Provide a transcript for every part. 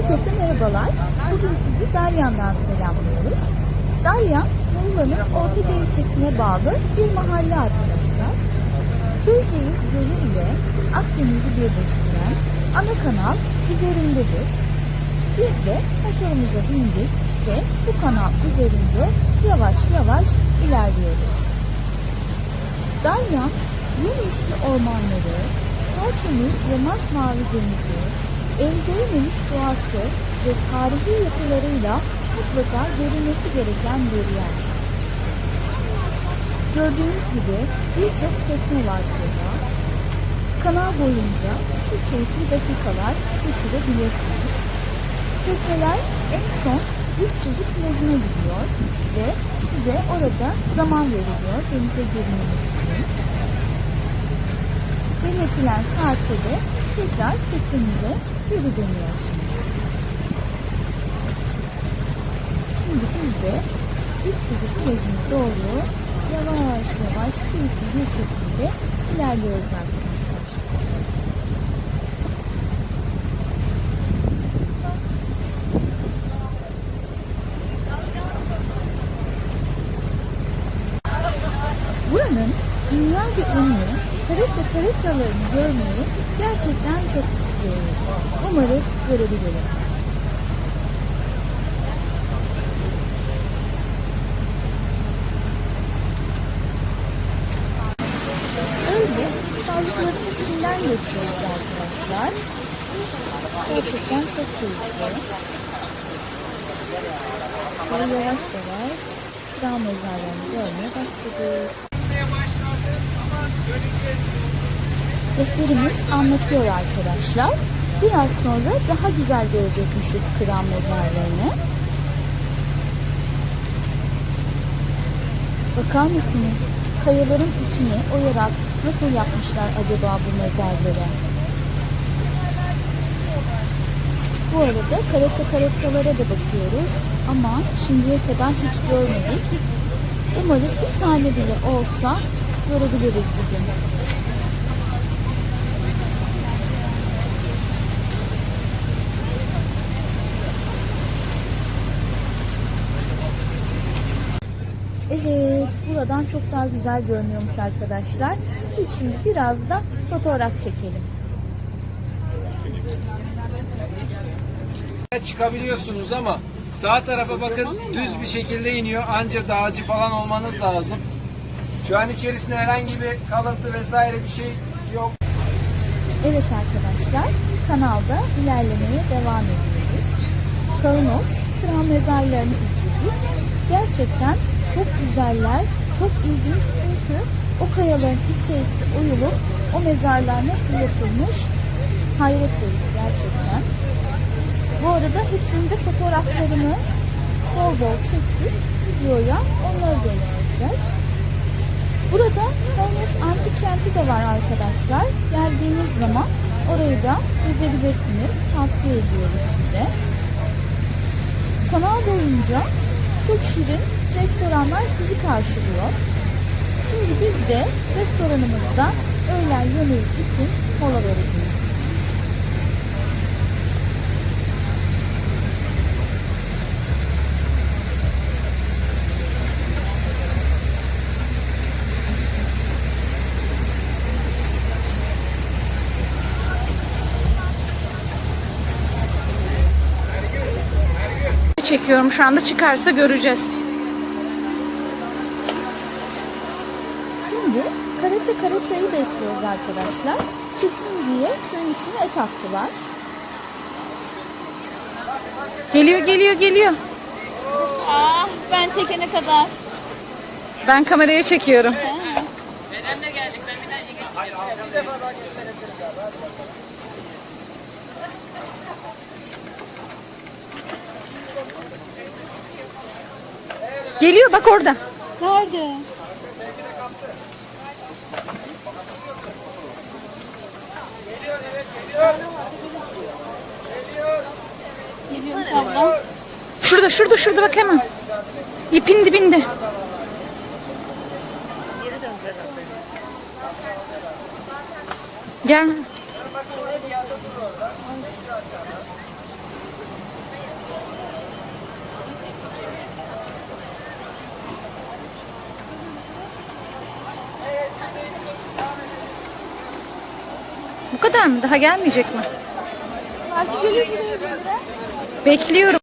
Herkese merhabalar. Bugün sizi Dalyan'dan selamlıyoruz. Dalyan, Muğla'nın Ortaca ilçesine bağlı bir mahalle arkadaşlar. Köyceğiz Gölü ile Akdeniz'i birleştiren ana kanal üzerindedir. Biz de motorumuza bindik ve bu kanal üzerinde yavaş yavaş ilerliyoruz. Dalyan, yemyeşil ormanları, tertemiz ve masmavi denizi, el değmemiş doğası ve tarihi yapılarıyla mutlaka görülmesi gereken bir yer. Gördüğünüz gibi birçok tekne var burada. Kanal boyunca çok keyifli dakikalar geçirebilirsiniz. Tekneler en son üst çocuk plajına gidiyor ve size orada zaman veriliyor denize girmeniz için. Belirtilen saatte de tekrar teknenize geri dönüyorsunuz. Şimdi biz de üst çocuk plajına doğru yavaş yavaş keyifli bir şekilde ilerliyoruz arkadaşlar. Buranın dünyaca ünlü karate karatalarını görmeyi gerçekten çok istiyoruz. Umarız görebiliriz. Öyle sağlıkların içinden geçiyoruz arkadaşlar. Gerçekten çok keyifli. Ve yavaş yavaş kral mezarlarını görmeye başladık. Rehberimiz anlatıyor arkadaşlar. Biraz sonra daha güzel görecekmişiz kral mezarlarını. Bakar mısınız? Kayaların içini oyarak nasıl yapmışlar acaba bu mezarları? Bu arada karetta karettalara da bakıyoruz ama şimdiye kadar hiç görmedik. Umarız bir tane bile olsa görebiliriz bugün. Evet, buradan çok daha güzel görünüyormuş arkadaşlar. Biz şimdi biraz da fotoğraf çekelim. çıkabiliyorsunuz ama sağ tarafa bakın düz bir şekilde iniyor. Anca dağcı falan olmanız lazım. Şu an içerisinde herhangi bir kalıntı vesaire bir şey yok. Evet arkadaşlar, kanalda ilerlemeye devam ediyoruz. Kaunos kral mezarlarını izledik. Gerçekten çok güzeller, çok ilginç çünkü o kayaların içerisi oyulup o mezarlar nasıl yapılmış hayret verici gerçekten. Bu arada hepsinin de fotoğraflarını bol bol çektik videoya. Onları da ekleyeceğiz. Burada Kaunos Antik Kenti de var arkadaşlar. Geldiğiniz zaman orayı da gezebilirsiniz. Tavsiye ediyoruz size. Kanal boyunca çok şirin restoranlar sizi karşılıyor. Şimdi biz de restoranımızda öğlen yemeği için mola vereceğiz. Çekiyorum şu anda çıkarsa göreceğiz. Şimdi karate karatayı bekliyoruz arkadaşlar. Çıksın diye suyun içine et attılar. Geliyor geliyor geliyor. Ah ben çekene kadar. Ben kameraya çekiyorum. Geliyor bak orada. Nerede? Geliyormuş abla. Şurada şurada şurada bak hemen. İpin dibinde. Gel. Bu kadar mı? Daha gelmeyecek mi? Belki gelir. Bekliyorum.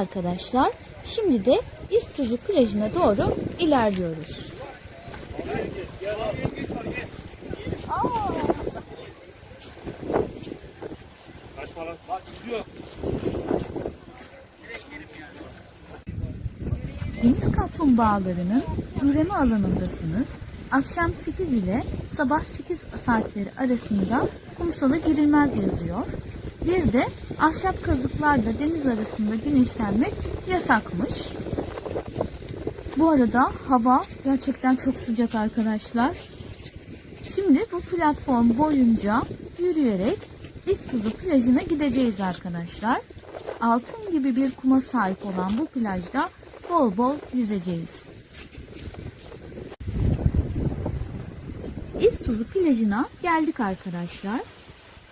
Arkadaşlar. Şimdi de İztuzu plajına doğru ilerliyoruz. Deniz kaplumbağalarının üreme alanındasınız. Akşam 8 ile sabah 8 saatleri arasında kumsala girilmez yazıyor. Bir de ahşap kazıklarla deniz arasında güneşlenmek yasakmış. Bu arada hava gerçekten çok sıcak arkadaşlar. Şimdi bu platform boyunca yürüyerek İztuzu plajına gideceğiz arkadaşlar. Altın gibi bir kuma sahip olan bu plajda bol bol yüzeceğiz. İztuzu plajına geldik arkadaşlar.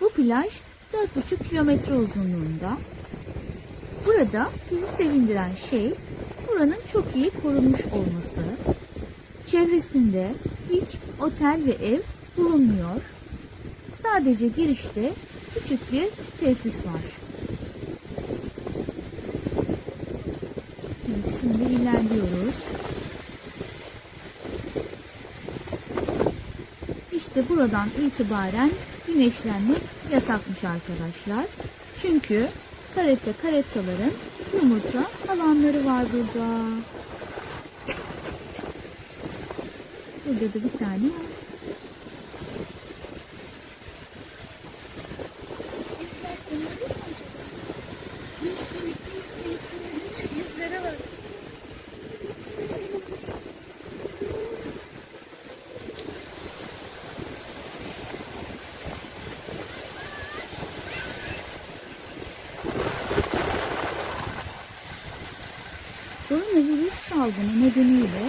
Bu plaj 4,5 kilometre uzunluğunda. Burada bizi sevindiren şey buranın çok iyi korunmuş olması. Çevresinde hiç otel ve ev bulunmuyor. Sadece girişte küçük bir tesis var. Evet, şimdi ilerliyoruz. İşte buradan itibaren güneşlenmek yasakmış arkadaşlar. Çünkü karate karetaların yumurta alanları var burada. Burada da bir tane var. Koronavirüs salgını nedeniyle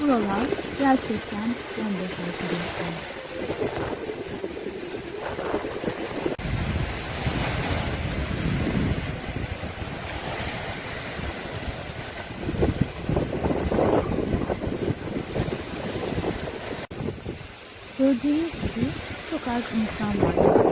buralar gerçekten bomboş arkadaşlar. Gördüğünüz gibi çok az insan var.